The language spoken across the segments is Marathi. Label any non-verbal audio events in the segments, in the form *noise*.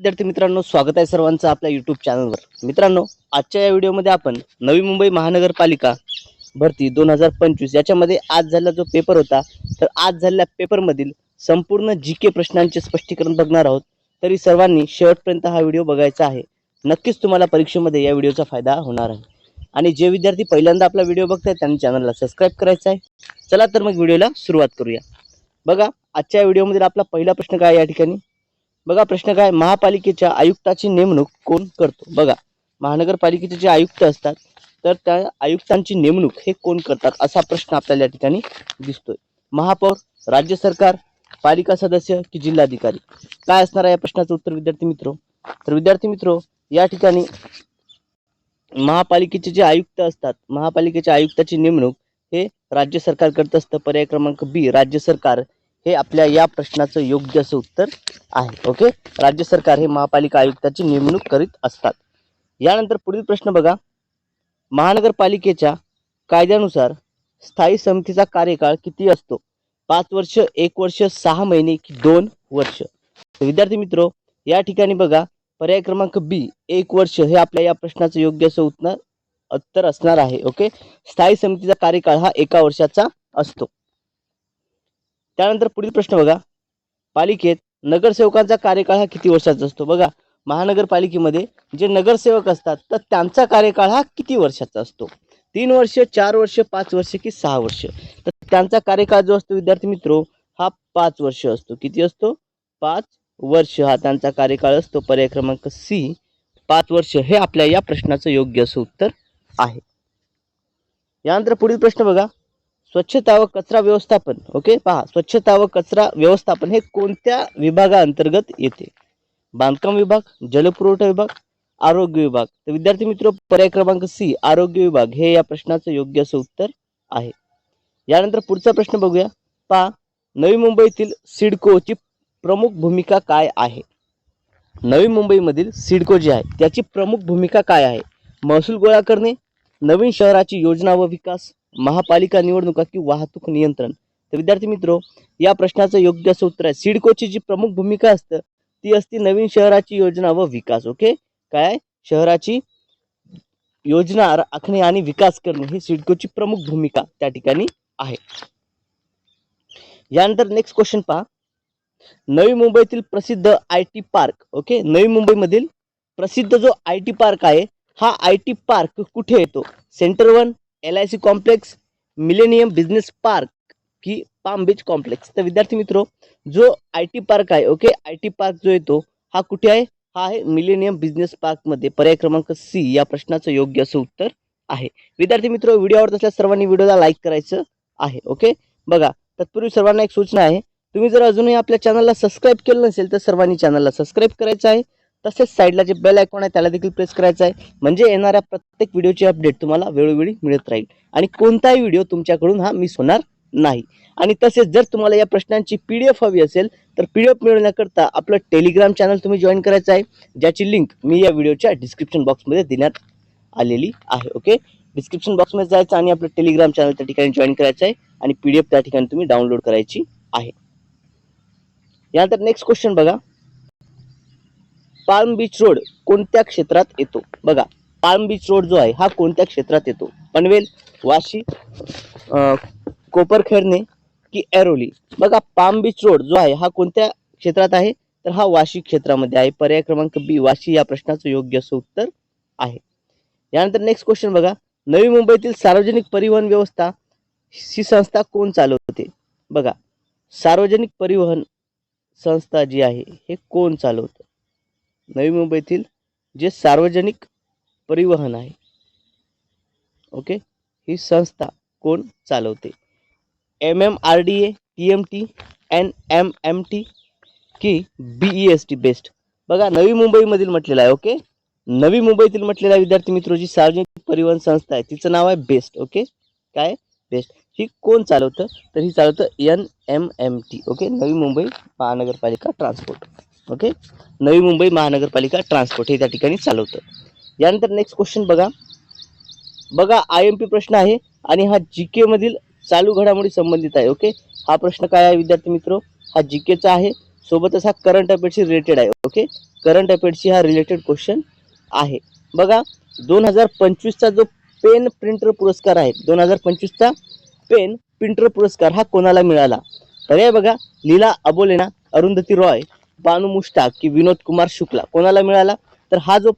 विद्यार्थी मित्रांनो स्वागत आहे सर्वांचं आपल्या युट्यूब चॅनलवर मित्रांनो आजच्या या व्हिडिओमध्ये आपण नवी मुंबई महानगरपालिका भरती दोन हजार पंचवीस याच्यामध्ये आज झालेला जो पेपर होता तर आज झालेल्या पेपरमधील संपूर्ण जी के प्रश्नांचे स्पष्टीकरण बघणार आहोत. तरी सर्वांनी शेवटपर्यंत हा व्हिडिओ बघायचा आहे. नक्कीच तुम्हाला परीक्षेमध्ये या व्हिडिओचा फायदा होणार आहे. आणि जे विद्यार्थी पहिल्यांदा आपला व्हिडिओ बघतायत त्यांनी चॅनलला सबस्क्राईब करायचं आहे. चला तर मग व्हिडिओला सुरुवात करूया. बघा आजच्या व्हिडिओमधील आपला पहिला प्रश्न काय या ठिकाणी? बघा प्रश्न काय महापालिकेच्या आयुक्ताची नेमणूक कोण करतो? बघा महानगरपालिकेचे जे आयुक्त असतात तर त्या आयुक्तांची नेमणूक हे कोण करतात असा प्रश्न आपल्याला या ठिकाणी दिसतोय. महापौर राज्य सरकार पालिका सदस्य की जिल्हाधिकारी? काय असणार आहे या प्रश्नाचं उत्तर विद्यार्थी मित्र? तर विद्यार्थी मित्र या ठिकाणी महापालिकेचे जे आयुक्त असतात महापालिकेच्या आयुक्ताची नेमणूक हे राज्य सरकार करत असतं. पर्याय क्रमांक बी राज्य सरकार. हे आपल्या या प्रश्नाचं योग्य असं उत्तर आहे ओके? राज्य सरकार हे महापालिका आयुक्ताची नेमणूक करीत असतात. यानंतर पुढील प्रश्न बघा. महानगरपालिकेच्या कायद्यानुसार स्थायी समितीचा कार्यकाळ किती असतो? पाच वर्ष एक वर्ष सहा महिने की दोन वर्ष? विद्यार्थी मित्र या ठिकाणी बघा पर्याय क्रमांक बी एक वर्ष हे आपल्या या प्रश्नाचं योग्य असं उत्तर उत्तर असणार आहे ओके? स्थायी समितीचा कार्यकाळ हा एका वर्षाचा असतो. त्यानंतर पुढील प्रश्न बघा. पालिकेत नगरसेवकांचा कार्यकाळ हा किती वर्षाचा असतो? बघा महानगरपालिकेमध्ये जे नगरसेवक असतात तर त्यांचा कार्यकाळ हा किती वर्षाचा असतो? तीन वर्ष चार वर्ष पाच वर्ष की सहा वर्ष? तर त्यांचा कार्यकाळ जो असतो विद्यार्थी मित्रो हा पाच वर्ष असतो. किती असतो? पाच वर्ष हा त्यांचा कार्यकाळ असतो. पर्याय क्रमांक सी पाच वर्ष हे आपल्या या प्रश्नाचं योग्य असं उत्तर आहे. यानंतर पुढील प्रश्न बघा. स्वच्छता व कचरा व्यवस्थापन ओके पहा स्वच्छता व कचरा व्यवस्थापन हे कोणत्या विभागाअंतर्गत येते? बांधकाम विभाग जलपुरवठा विभाग आरोग्य विभाग. तर विद्यार्थी मित्र पर्याय क्रमांक सी आरोग्य विभाग हे या प्रश्नाचं योग्य असं उत्तर आहे. यानंतर पुढचा प्रश्न बघूया. पहा नवी मुंबईतील सिडकोची प्रमुख भूमिका काय आहे? नवी मुंबईमधील सिडको जी आहे त्याची प्रमुख भूमिका काय आहे? महसूल गोळा करणे नवीन शहराची योजना व विकास महापालिका निवडणुका की वाहतूक नियंत्रण. तर विद्यार्थी मित्रो या प्रश्नाचं योग्य असं उत्तर आहे. सिडकोची जी प्रमुख भूमिका असतं ती असते नवीन शहराची योजना व विकास ओके? काय? शहराची योजना आखणे आणि विकास करणे ही सिडकोची प्रमुख भूमिका त्या ठिकाणी आहे. यानंतर नेक्स्ट क्वेश्चन पहा. नवी मुंबईतील प्रसिद्ध आय टी पार्क ओके? नवी मुंबईमधील प्रसिद्ध जो आय टी पार्क आहे हा आय टी पार्क कुठे येतो? Centre one L I C complex millennium business park की पाम बीच कॉम्प्लेक्स तर विद्यार्थी मित्रो जो आय टी पार्क आहे ओके आय टी पार्क जो येतो हा कुठे आहे? हा आहे मिलेनियम बिझनेस पार्कमध्ये पर्याय क्रमांक सी या प्रश्नाचं योग्य असं उत्तर आहे. विद्यार्थी मित्र व्हिडिओ आवडत असल्यास सर्वांनी व्हिडिओला लाईक करायचं आहे ओके बघा तत्पूर्वी सर्वांना एक सूचना आहे. तुम्ही जर अजूनही आपल्या चॅनलला सबस्क्राईब केलं नसेल तर सर्वांनी चॅनलला सबस्क्राईब करायचं आहे. तसेच साईडला जे बेल आयकॉन आहे त्याला देखील प्रेस करायचं आहे. म्हणजे येणाऱ्या प्रत्येक व्हिडिओची अपडेट तुम्हाला वेळोवेळी मिळत राहील. आणि कोणताही व्हिडिओ तुमच्याकडून हा मिस होणार नाही. आणि तसेच जर तुम्हाला या प्रश्नांची पी डी एफ हवी असेल तर पी डी एफ मिळवण्याकरता आपलं टेलिग्राम चॅनल तुम्ही जॉईन करायचं आहे. ज्याची लिंक मी या व्हिडिओच्या डिस्क्रिप्शन बॉक्समध्ये देण्यात आलेली आहे. ओके डिस्क्रिप्शन बॉक्समध्ये जायचं आणि आपलं टेलिग्राम चॅनल त्या ठिकाणी जॉईन करायचं आहे. आणि पी डी एफ त्या ठिकाणी तुम्ही डाउनलोड करायची आहे. यानंतर नेक्स्ट क्वेश्चन बघा. पाल्म बीच रोड कोणत्या क्षेत्रात येतो? बघा पाल्म बीच रोड जो आहे हा कोणत्या क्षेत्रात येतो? पनवेल वाशी कोपरखेरणे की ऐरोली? बघा पाम बीच रोड जो आहे हा कोणत्या क्षेत्रात आहे? तर हा वाशी क्षेत्रामध्ये आहे. पर्याय क्रमांक बी वाशी या प्रश्नाचं योग्य असं उत्तर आहे. यानंतर नेक्स्ट क्वेश्चन बघा. नवी मुंबईतील सार्वजनिक परिवहन व्यवस्था ही संस्था कोण चालवते? बघा सार्वजनिक परिवहन संस्था जी आहे हे कोण चालवतं? नवी मुंबईतील जे सार्वजनिक परिवहन आहे. ओके? ही संस्था कोण चालवते? M M R D A T M T N M M T की B E S T BEST बघा नवी मुंबईमधील म्हटलेलं आहे ओके? नवी मुंबईतील म्हटलेला विद्यार्थी मित्र जी सार्वजनिक परिवहन संस्था आहे तिचं नाव आहे बेस्ट ओके? काय? बेस्ट ही कोण चालवतं? तर ही चालवतं N M M T okay? Navi Mumbai महानगरपालिका ट्रान्सपोर्ट ओके? नवी मुंबई महानगरपालिका ट्रान्सपोर्ट हे त्या ठिकाणी चालवतं. यानंतर नेक्स्ट क्वेश्चन बघा. बघा आय एम पी प्रश्न आहे आणि हा जी के मधील चालू घडामोडी संबंधित आहे ओके? हा प्रश्न काय आहे विद्यार्थी मित्र? हा जी केचा आहे. सोबतच हा करंट अफेअर्सशी रिलेटेड आहे ओके? करंट अफेअर्सशी हा रिलेटेड क्वेश्चन आहे. बघा दोन हजार पंचवीसचा जो पेन प्रिंटर पुरस्कार आहे दोन हजार पंचवीसचा पेन प्रिंटर पुरस्कार हा कोणाला मिळाला? पर्याय बघा लीला अबोलेना अरुंधती रॉय. बानू मुश्ताक की विनोद कुमार शुक्ला. कोणाला मिळाला? तर हा जो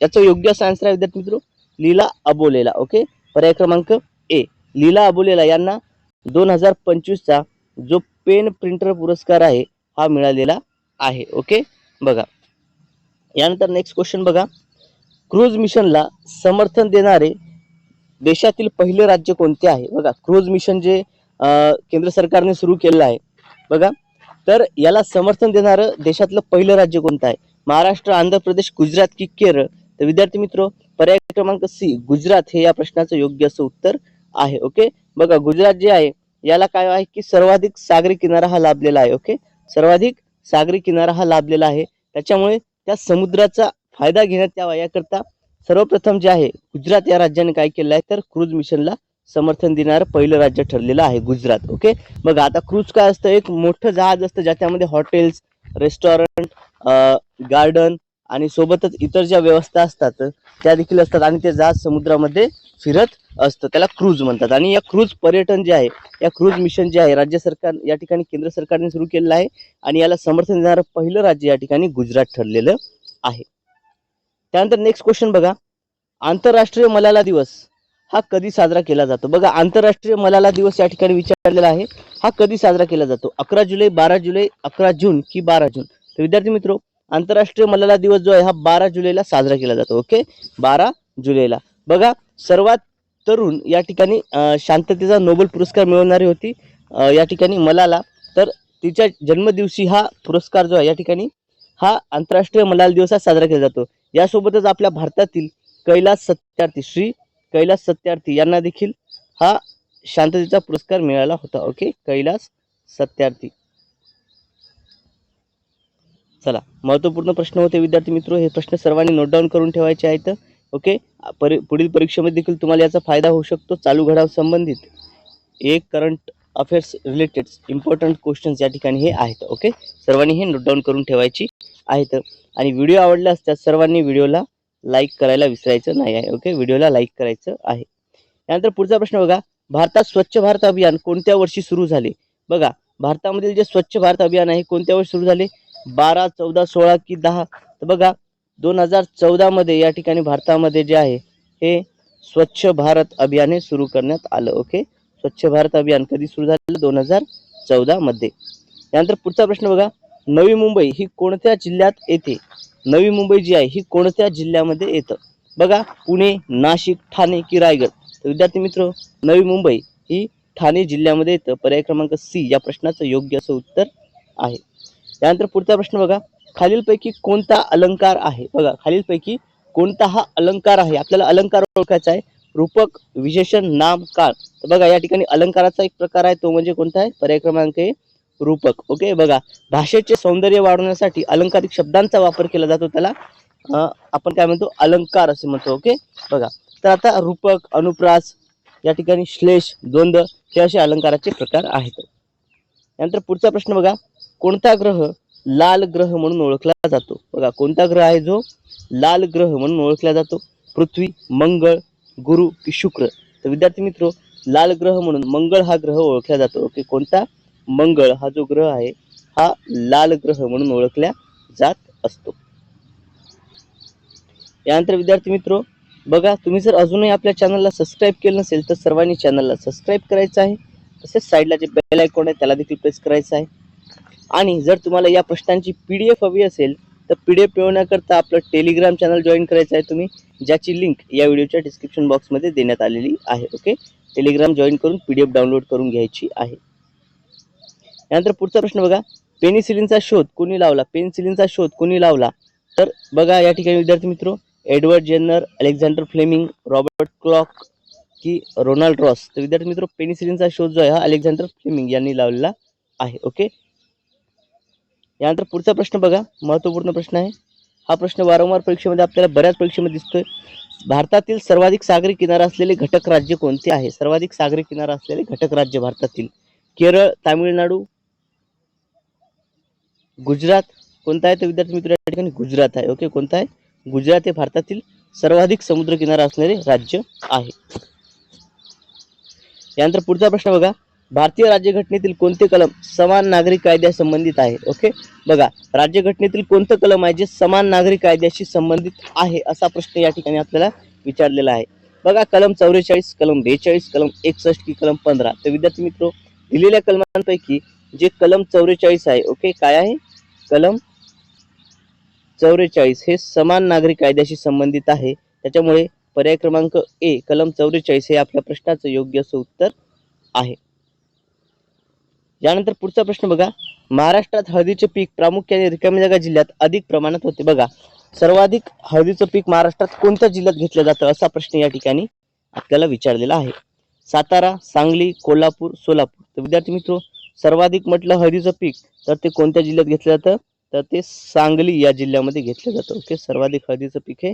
याचा योग्य असा आन्सर आहे विद्यार्थी मित्र लीला अबोलेला. ओके? पर्याय क्रमांक ए. लीला अबोलेला यांना दोन हजार पंचवीसचा जो पेन प्रिंटर पुरस्कार आहे हा मिळालेला आहे. ओके? बघा. यानंतर नेक्स्ट क्वेश्चन बघा. क्रूज मिशनला समर्थन देणारे देशातील पहिले राज्य कोणते आहे? बघा. क्रूज मिशन जे केंद्र सरकारने सुरू केलेलं आहे. बघा. तर याला समर्थन देणारं देशातलं पहिलं राज्य कोणतं आहे? महाराष्ट्र आंध्र प्रदेश गुजरात की केरळ? तर विद्यार्थी मित्र पर्याय क्रमांक सी गुजरात हे या प्रश्नाचं योग्य असं उत्तर आहे ओके? बघा गुजरात जे आहे याला काय आहे की सर्वाधिक सागरी किनारा हा लाभलेला आहे ओके? सर्वाधिक सागरी किनारा हा लाभलेला आहे. त्याच्यामुळे त्या समुद्राचा फायदा घेण्यात यावा याकरता सर्वप्रथम जे आहे गुजरात या राज्याने काय केलं आहे तर क्रूज मिशनला समर्थन देणारं पहिलं राज्य ठरलेलं आहे गुजरात ओके मग आता क्रूज काय असतं? एक मोठं जहाज असतं ज्याच्यामध्ये हॉटेल्स रेस्टॉरंट गार्डन आणि सोबतच इतर ज्या व्यवस्था असतात त्या देखील असतात आणि ते जहाज समुद्रामध्ये फिरत असतं. त्याला क्रूज म्हणतात. आणि या क्रूज पर्यटन जे आहे या क्रूज मिशन जे आहे राज्य सरकार या ठिकाणी केंद्र सरकारने सुरू केलेलं आहे आणि याला समर्थन देणारं पहिलं राज्य या ठिकाणी गुजरात ठरलेलं आहे. त्यानंतर नेक्स्ट क्वेश्चन बघा. आंतरराष्ट्रीय मलाला दिवस. हा कधी साजरा केला जातो? बघा आंतरराष्ट्रीय मलाला दिवस या ठिकाणी विचारलेला आहे. हा कधी साजरा केला जातो? अकरा जुलै बारा जुलै अकरा जून की बारा जून? तर विद्यार्थी मित्रो आंतरराष्ट्रीय मलाला दिवस जो आहे हा बारा जुलैला साजरा केला जातो ओके? बारा जुलैला. बघा सर्वात तरुण या ठिकाणी शांततेचा नोबेल पुरस्कार मिळवणारी होती या ठिकाणी मलाला. तर तिच्या जन्मदिवशी हा पुरस्कार जो आहे या ठिकाणी हा आंतरराष्ट्रीय मलाला दिवस हा साजरा केला जातो. यासोबतच आपल्या भारतातील कैलास सत्यार्थी श्री कैलास सत्यार्थी यांना देखील हा शांततेचा पुरस्कार मिळाला होता. ओके कैलास सत्यार्थी. चला महत्त्वपूर्ण प्रश्न होते विद्यार्थी मित्र. हे प्रश्न सर्वांनी नोट डाऊन करून ठेवायचे आहेत. ओके परि पुढील परीक्षेमध्ये देखील तुम्हाला याचा फायदा होऊ शकतो. चालू घडाव संबंधित एक current affairs related important questions या ठिकाणी हे आहेत. ओके सर्वांनी हे नोट डाऊन करून ठेवायची आहेत. आणि व्हिडिओ आवडल्यास त्या सर्वांनी व्हिडिओला लाईक करायला विसरायचं नाही आहे ओके व्हिडिओला लाईक करायचं आहे. त्यानंतर पुढचा प्रश्न बघा. भारतात स्वच्छ भारत अभियान कोणत्या वर्षी सुरू झाले? बघा भारतामधील जे स्वच्छ भारत अभियान आहे कोणत्या वर्षी सुरू झाले? बारा चौदा सोळा की दहा? तर बघा दोन हजार चौदामध्ये या ठिकाणी भारतामध्ये जे आहे हे स्वच्छ भारत अभियान हे सुरू करण्यात आलं ओके स्वच्छ भारत अभियान कधी सुरू झालं? दोन हजार चौदामध्ये त्यानंतर पुढचा प्रश्न बघा. नवी मुंबई ही कोणत्या जिल्ह्यात येते? नवी मुंबई जी आहे ही कोणत्या जिल्ह्यामध्ये येतं? बघा पुणे नाशिक ठाणे की रायगड. तर विद्यार्थी मित्र नवी मुंबई ही ठाणे जिल्ह्यामध्ये येतं. पर्याय क्रमांक सी या प्रश्नाचं योग्य असं उत्तर आहे. त्यानंतर पुढचा प्रश्न बघा. खालीलपैकी कोणता अलंकार आहे? बघा खालीलपैकी कोणता हा अलंकार आहे? आपल्याला अलंकार ओळखायचा आहे. रूपक विशेषण नाम काळ. तर बघा या ठिकाणी अलंकाराचा एक प्रकार आहे तो म्हणजे कोणता आहे? पर्याय क्रमांक आहे रूपक. ओके? बघा भाषेचे सौंदर्य वाढवण्यासाठी अलंकारिक शब्दांचा वापर केला जातो त्याला. अं, आपण काय म्हणतो? अलंकार असे म्हणतो ओके? बघा. तर आता रूपक अनुप्रास या ठिकाणी श्लेष द्वंद्व हे असे अलंकाराचे प्रकार आहेत. त्यानंतर पुढचा प्रश्न बघा. कोणता ग्रह लाल ग्रह म्हणून ओळखला जातो? बघा कोणता ग्रह आहे जो लाल ग्रह म्हणून ओळखला जातो? पृथ्वी मंगळ गुरु की शुक्र. तर विद्यार्थी मित्र लाल ग्रह म्हणून मंगळ हा ग्रह ओळखला जातो ओके? कोणता? मंगळ हा जो ग्रह आहे हा लाल ग्रह म्हणून ओळखला जात असतो. यानंतर विद्यार्थी मित्र बघा तुम्ही जर अजूनही आपल्या चॅनलला सबस्क्राईब केलं नसेल तर सर्वांनी चॅनलला सबस्क्राईब करायचं आहे. तसेच साईडला जे बेल आयकॉन आहे त्याला देखील प्रेस करायचं आहे. आणि जर तुम्हाला या प्रश्नांची पी डी एफ हवी असेल तर पी डी एफ मिळवण्याकरता आपलं टेलिग्राम चॅनल जॉईन करायचं आहे तुम्ही ज्याची लिंक या व्हिडिओच्या डिस्क्रिप्शन बॉक्समध्ये देण्यात आलेली आहे ओके टेलिग्राम जॉईन करून पी डी एफ डाउनलोड करून घ्यायची आहे. यानंतर पुढचा प्रश्न बघा. पेनिसिलिनचा शोध कोणी लावला? पेनिसिलिनचा शोध कोणी लावला? तर बघा या ठिकाणी विद्यार्थी मित्र Edward Jenner Alexander Fleming Robert clock की रोनाल्ड रॉस. तर विद्यार्थी मित्र पेनिसिलिनचा शोध जो आहे हा अलेक्झांडर फ्लेमिंग यांनी लावलेला आहे ओके? यानंतर पुढचा प्रश्न बघा. महत्त्वपूर्ण प्रश्न आहे. हा प्रश्न वारंवार परीक्षेमध्ये आपल्याला बऱ्याच परीक्षेमध्ये दिसतोय. भारतातील सर्वाधिक सागरी किनारा असलेले घटक राज्य कोणते आहे? सर्वाधिक सागरी किनारा असलेले घटक राज्य भारतातील. केरळ तामिळनाडू गुजरात कोणता आहे तर विद्यार्थी मित्र या ठिकाणी गुजरात आहे. ओके कोणता आहे गुजरात हे भारतातील सर्वाधिक समुद्रकिनारा असणारे राज्य आहे. यानंतर पुढचा प्रश्न बघा. भारतीय राज्यघटनेतील कोणते कलम समान नागरी कायद्यासंबंधित आहे? ओके बघा. राज्यघटनेतील कोणतं कलम आहे जे समान नागरी कायद्याशी संबंधित आहे असा प्रश्न या ठिकाणी आपल्याला विचारलेला आहे. बघा कलम चौवेचाळीस कलम बेचाळीस कलम एकसष्ट की कलम पंधरा. तर विद्यार्थी मित्र दिलेल्या कलमांपैकी जे कलम चौवेचाळीस आहे ओके काय आहे? कलम चौवेचाळीस हे समान नागरी कायद्याशी संबंधित आहे. त्याच्यामुळे पर्याय क्रमांक ए कलम चौवेचाळीस हे आपल्या प्रश्नाचं योग्य असं उत्तर आहे. यानंतर पुढचा प्रश्न बघा. महाराष्ट्रात हळदीचे पीक प्रामुख्याने रिकामी जागा जिल्ह्यात अधिक प्रमाणात होते. बघा सर्वाधिक हळदीचं पीक महाराष्ट्रात कोणत्या जिल्ह्यात घेतलं जातं असा प्रश्न या ठिकाणी आपल्याला विचारलेला आहे. सातारा सांगली कोल्हापूर सोलापूर. तर विद्यार्थी मित्र सर्वाधिक म्हटलं हळदीचं पीक तर ते कोणत्या जिल्ह्यात घेतलं जातं? तर ते सांगली या जिल्ह्यामध्ये घेतलं जातं. ओके सर्वाधिक हळदीचं पीक हे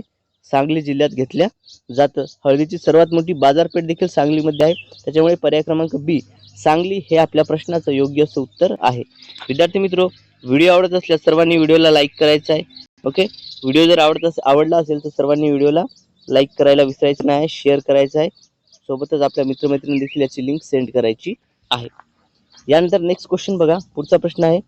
सांगली जिल्ह्यात घेतल्या जातं. हळदीची सर्वात मोठी बाजारपेठ देखील सांगलीमध्ये आहे. त्याच्यामुळे पर्याय क्रमांक बी सांगली हे आपल्या प्रश्नाचं योग्य असं उत्तर आहे. विद्यार्थी मित्र व्हिडिओ आवडत असल्यास सर्वांनी व्हिडिओला लाईक करायचा आहे. ओके व्हिडिओ जर आवडत अस आवडला असेल तर सर्वांनी व्हिडिओला लाईक करायला विसरायचं नाही शेअर करायचं आहे. सोबतच आपल्या मित्रमैत्रिणी देखील याची लिंक सेंड करायची आहे. यानंतर नेक्स्ट क्वेश्चन बघा. पुढचा प्रश्न आहे.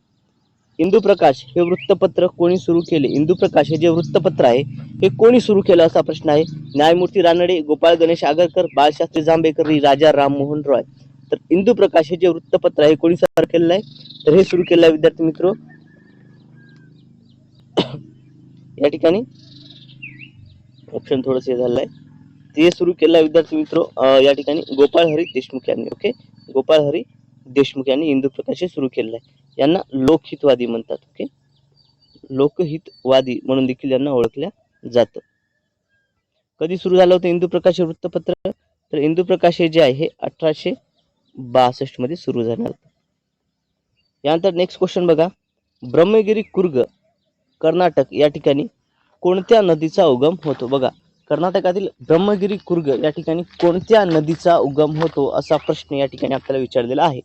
इंदू प्रकाश हे वृत्तपत्र कोणी सुरू केले? इंदू प्रकाश हे जे वृत्तपत्र आहे हे कोणी सुरू केलं असा प्रश्न आहे? न्यायमूर्ती रानडे गोपाळ गणेश आगरकर बाळशास्त्री जांभेकर राजा राममोहन रॉय. तर इंदू प्रकाश हे जे वृत्तपत्र आहे कोणी सुरू केलेलं आहे? तर हे सुरू केलेलं आहे विद्यार्थी मित्र. *coughs* या ठिकाणी ऑप्शन थोडंसं हे झालं आहे ते सुरू केलं विद्यार्थी मित्र या ठिकाणी गोपाळ हरी देशमुख यांनी ओके गोपाळ हरी देशमुख यांनी इंदू प्रकाश हे सुरू केलेलं आहे. यांना लोकहितवादी म्हणतात ओके लोकहितवादी म्हणून देखील यांना ओळखल्या जातं. कधी सुरू झालं होतं इंदू प्रकाश वृत्तपत्र? तर इंदू प्रकाश हे जे आहे हे अठराशे बासष्टमध्ये सुरू झालं होतं. यानंतर नेक्स्ट क्वेश्चन बघा. ब्रह्मगिरी कुर्ग कर्नाटक या ठिकाणी कोणत्या नदीचा उगम होतो? बघा कर्नाटकातील ब्रह्मगिरी कुर्ग या ठिकाणी कोणत्या नदीचा उगम होतो असा प्रश्न या ठिकाणी आपल्याला विचारलेला आहे.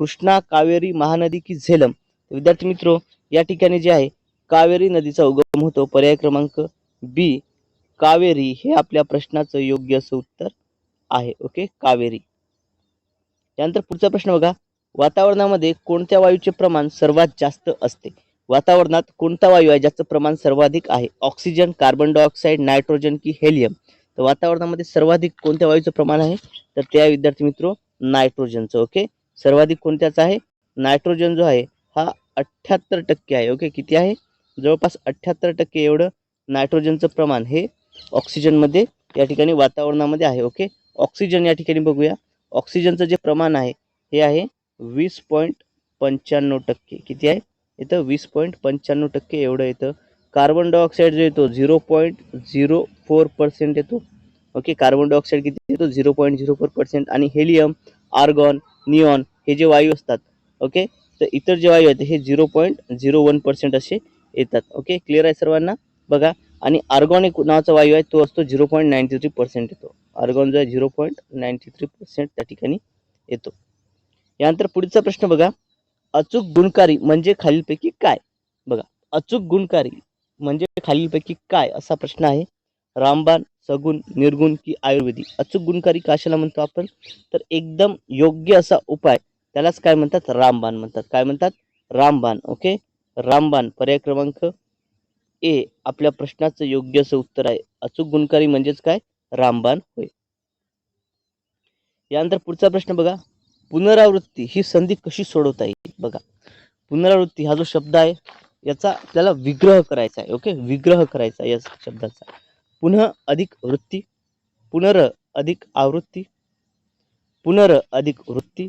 कृष्णा कावेरी महानदी की झेलम. विद्यार्थी मित्र या ठिकाणी जे आहे कावेरी नदीचा उगम होतो. पर्याय क्रमांक बी कावेरी हे आपल्या प्रश्नाचं योग्य असं उत्तर आहे. ओके कावेरी. त्यानंतर पुढचा प्रश्न बघा. वातावरणामध्ये कोणत्या वायूचे प्रमाण सर्वात जास्त असते? वातावरणात कोणता वायू आहे ज्याचं प्रमाण सर्वाधिक आहे? ऑक्सिजन कार्बन डायऑक्साईड नायट्रोजन की हेलियम. तर वातावरणामध्ये सर्वाधिक कोणत्या वायूचं प्रमाण आहे? तर ते आहे विद्यार्थी मित्र नायट्रोजनचं. ओके सर्वाधिक कोणत्याचा आहे? नायट्रोजन जो आहे हा अठ्ठ्याहत्तर टक्के आहे. ओके किती आहे? जवळपास अठ्ठ्याहत्तर टक्के एवढं नायट्रोजनचं प्रमाण हे ऑक्सिजनमध्ये या ठिकाणी वातावरणामध्ये आहे. ओके ऑक्सिजन या ठिकाणी बघूया. ऑक्सिजनचं जे प्रमाण आहे हे आहे वीस पॉईंट पंच्याण्णव टक्के. किती आहे? इथं वीस पॉईंट पंच्याण्णव टक्के एवढं येतं. कार्बन डायऑक्साईड जो येतो zero point zero four percent येतो. ओके कार्बन डायऑक्साईड किती येतो? Zero point zero four percent. आणि हेलियम आर्गॉन निऑन हे जे वायू असतात ओके तर इतर जे वायू आहेत हे zero point zero one percent असे येतात ओके क्लिअर आहे सर्वांना? बघा आणि आर्गॉन एक नावाचा वायू आहे तो असतो zero point ninety three percent येतो. आर्गॉन जो आहे zero point ninety three percent त्या ठिकाणी येतो. यानंतर पुढचा प्रश्न बघा. अचूक गुणकारी म्हणजे खालीलपैकी काय? बघा अचूक गुणकारी म्हणजे खालीलपैकी काय? असा प्रश्न आहे. रामबाण सगुण निर्गुण की आयुर्वेदिक. अचूक गुणकारी कशाला म्हणतो आपण? तर एकदम योग्य असा उपाय त्यालाच काय म्हणतात? रामबाण म्हणतात. काय म्हणतात? रामबाण. ओके रामबाण. पर्याय क्रमांक ए आपल्या प्रश्नाचं योग्य असं उत्तर आहे. अचूक गुणकारी म्हणजेच काय? रामबाण होय. यानंतर पुढचा प्रश्न बघा. पुनरावृत्ती ही संधी कशी सोडवता येईल? बघा. पुनरावृत्ती हा जो शब्द आहे याचा आपल्याला विग्रह करायचा आहे. ओके विग्रह करायचा आहे या शब्दाचा. पुनः अधिक वृत्ती. पुनर अधिक आवृत्ती. पुनर अधिक वृत्ती.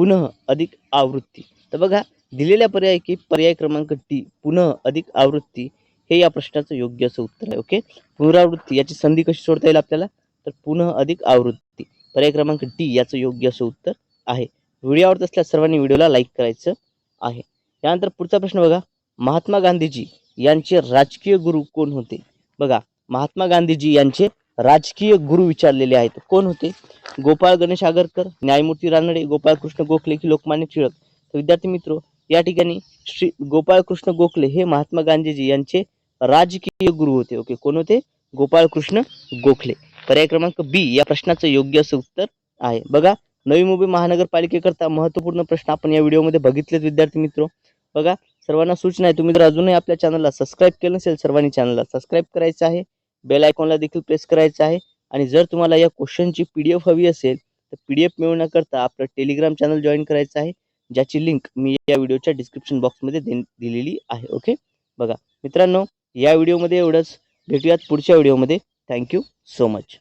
पुनः अधिक आवृत्ती. तर बघा दिलेल्या पर्याय की पर्याय क्रमांक टी पुनः अधिक आवृत्ती हे या प्रश्नाचं योग्य असं उत्तर आहे ओके? पुनरावृत्ती याची संधी कशी सोडता येईल आपल्याला? तर पुनः अधिक आवृत्ती. पर्याय क्रमांक डी याचं योग्य असं उत्तर आहे. व्हिडिओ आवडत असल्यास सर्वांनी व्हिडिओला लाईक करायचं आहे. यानंतर पुढचा प्रश्न बघा. महात्मा गांधीजी यांचे राजकीय गुरु कोण होते? बघा महात्मा गांधीजी यांचे राजकीय गुरु विचारलेले आहेत. कोण होते? गोपाळ गणेश आगरकर न्यायमूर्ती रानडे गोपाळकृष्ण गोखले की लोकमान्य टिळक. तर विद्यार्थी मित्र या ठिकाणी श्री गोपाळकृष्ण गोखले हे महात्मा गांधीजी यांचे राजकीय गुरु होते. ओके कोण होते? गोपाळकृष्ण गोखले. पर्याय क्रमांक बी या प्रश्नाचं योग्य असं उत्तर आहे. बघा नवी मुंबई महानगरपालिकेकरता महत्त्वपूर्ण प्रश्न आपण या व्हिडिओमध्ये बघितलेत विद्यार्थी मित्र. बघा सर्वांना सूचना आहे. तुम्ही जर अजूनही आपल्या चॅनलला सबस्क्राईब केलं नसेल सर्वांनी चॅनलला सबस्क्राईब करायचं आहे. बेल आयकॉनला देखील प्रेस करायचं आहे. आणि जर तुम्हाला या क्वेश्चनची पी डी एफ हवी असेल तर पी डी एफ मिळवण्याकरता आपलं टेलिग्राम चॅनल जॉईन करायचं आहे ज्याची लिंक मी या व्हिडिओच्या डिस्क्रिप्शन बॉक्समध्ये दे दिलेली आहे ओके बघा मित्रांनो या व्हिडिओमध्ये एवढंच. भेटूयात पुढच्या व्हिडिओमध्ये थँक्यू सो मच